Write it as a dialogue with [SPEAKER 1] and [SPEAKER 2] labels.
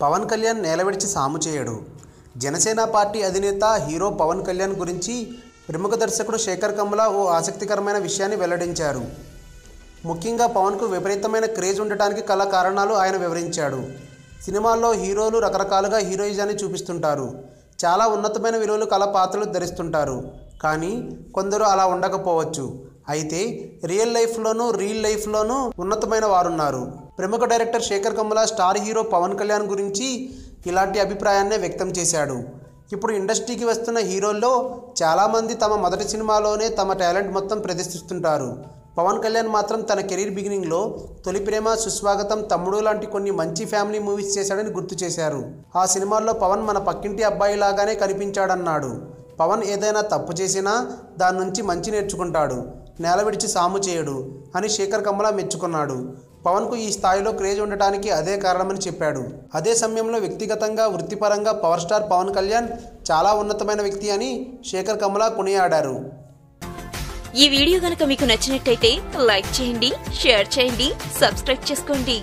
[SPEAKER 1] పవన్ కళ్యాణ్ నేలవిడిచి సాము చేయడు. జనసేన పార్టీ అధినేత హీరో పవన్ కళ్యాణ్ గురించి ప్రముఖ దర్శకుడు శేఖర్ కమ్లా ఓ ఆసక్తికరమైన విషయాన్ని వెల్లడించారు. ముఖ్యంగా పవన్కు విపరీతమైన క్రేజ్ ఉండటానికి కల కారణాలు ఆయన వివరించాడు. సినిమాల్లో హీరోలు రకరకాలుగా హీరోయిజాన్ని చూపిస్తుంటారు. చాలా ఉన్నతమైన విలువలు కల పాత్రలు ధరిస్తుంటారు. కానీ కొందరు అలా ఉండకపోవచ్చు. అయితే రియల్ లైఫ్లోనూ రీల్ లైఫ్లోనూ ఉన్నతమైన వారున్నారు. ప్రముఖ director Sekhar Kammula star hero Pawan Kalyan గురించి ఇలాంటి అభిప్రాయాన్నే వ్యక్తం చేశాడు. ఇప్పుడు ఇండస్ట్రీకి వస్తున్న హీరోల్లో చాలామంది తమ మొదటి సినిమాలోనే తమ టాలెంట్ మొత్తం ప్రదర్శిస్తుంటారు. పవన్ కళ్యాణ్ మాత్రం తన కెరీర్ బిగినింగ్లో తొలి ప్రేమ సుస్వాగతం తమ్ముడు లాంటి కొన్ని మంచి ఫ్యామిలీ మూవీస్ చేశాడని గుర్తు చేశారు. ఆ సినిమాల్లో పవన్ మన పక్కింటి అబ్బాయి లాగానే కనిపించాడన్నాడు. పవన్ ఏదైనా తప్పు చేసినా దాని నుంచి మంచి నేర్చుకుంటాడు. నేల విడిచి సాము చేయడు అని శేఖర్ కమల మెచ్చుకున్నాడు. పవన్కు ఈ స్థాయిలో క్రేజ్ ఉండటానికి అదే కారణమని చెప్పాడు. అదే సమయంలో వ్యక్తిగతంగా వృత్తిపరంగా పవర్ స్టార్ పవన్ కళ్యాణ్ చాలా ఉన్నతమైన వ్యక్తి అని శేఖర్ కమలా కొనియాడారు.
[SPEAKER 2] ఈ వీడియో గనక మీకు నచ్చినట్టయితే లైక్ చేయండి షేర్ చేయండి సబ్స్క్రైబ్ చేసుకోండి.